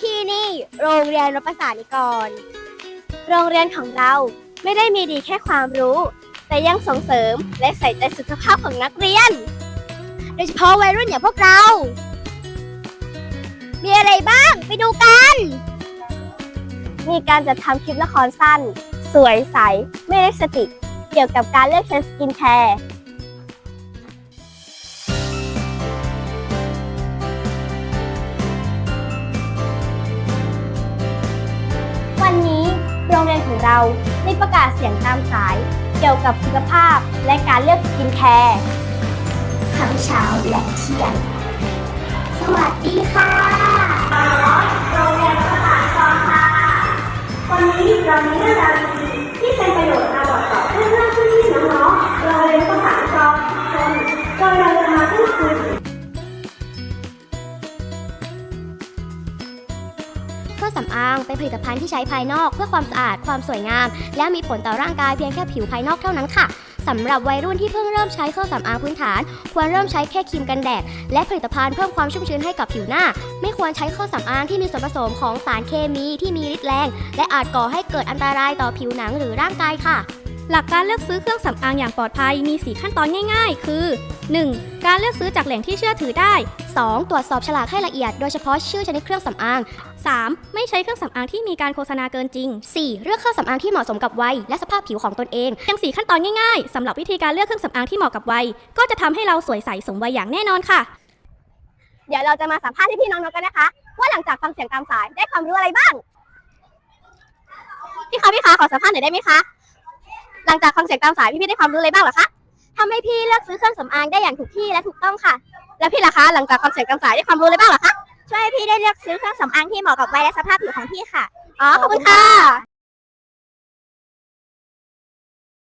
ที่นี่โรงเรียนรประสานิกร โรงเรียนของเราไม่ได้มีดีแค่ความรู้ แต่ยังส่งเสริมและใส่ใจสุขภาพของนักเรียน โดยเฉพาะวัยรุ่นอย่างพวกเรา มีอะไรบ้างไปดูกัน มีการจัดทำคลิปละครสั้น สวยใส ไม่ได้สติ เกี่ยวกับการเลือกใช้สกินแคร์ ของเราได้ประกาศเสียงตามสาย เกี่ยวกับสุขภาพและการเลือกสกินแคร์ทั้งเช้าและเที่ยง สวัสดีค่ะ รื่องสำอาง เป็นผลิตภัณฑ์ที่ใช้ภายนอกเพื่อความสะอาด ความสวยงาม และมีผลต่อร่างกายเพียงแค่ผิวภายนอกเท่านั้นค่ะสำหรับวัยรุ่นที่เพิ่งเริ่มใช้เครื่องสำอางพื้นฐาน ควรเริ่มใช้แค่ครีมกันแดด และผลิตภัณฑ์เพิ่มความชุ่มชื้นให้กับผิวหน้า ไม่ควรใช้เครื่องสำอางที่มีส่วนผสมของสารเคมีที่มีฤทธิ์แรง และอาจก่อให้เกิดอันตรายต่อผิวหนังหรือร่างกายค่ะ หลักการเลือกซื้อเครื่องสำอางอย่างปลอดภัยมี 4 ขั้นตอนง่าย ๆ คือ 1. การเลือกซื้อจากแหล่งที่เชื่อถือได้ 2. ตรวจสอบฉลากให้ละเอียดโดยเฉพาะชื่อชนิดเครื่องสำอาง 3. ไม่ใช้เครื่องสำอางที่มีการโฆษณาเกินจริง 4. เลือกเครื่องสำอางที่เหมาะสมกับวัยและสภาพผิวของตนเองเพียง4ขั้นตอนง่ายๆสำหรับวิธีการเลือกเครื่องสำอางที่เหมาะกับวัย ก็จะทำให้เราสวยใสสมวัยอย่างแน่นอนค่ะ เดี๋ยวเราจะมาสัมภาษณ์พี่ๆน้องๆกันนะคะ ว่าหลังจากฟังเสียงตามสายได้ความรู้อะไรบ้างพี่คะพี่คะขอสัมภาษณ์หน่อยได้ไหมคะ หลังจากฟังเสียงตามสายพี่ๆได้ความรู้อะไรบ้างเหรอคะทำให้พี่เลือกซื้อเครื่องสำอางได้อย่างถูกที่และถูกต้องค่ะ แล้วพี่ล่ะคะ หลังจากฟังเสียงตามสายได้ความรู้อะไรบ้างเหรอคะ ช่วยให้พี่ได้เลือกซื้อเครื่องสำอางที่เหมาะกับวัยและสภาพผิวของพี่ค่ะ อ๋อ ขอบคุณค่ะ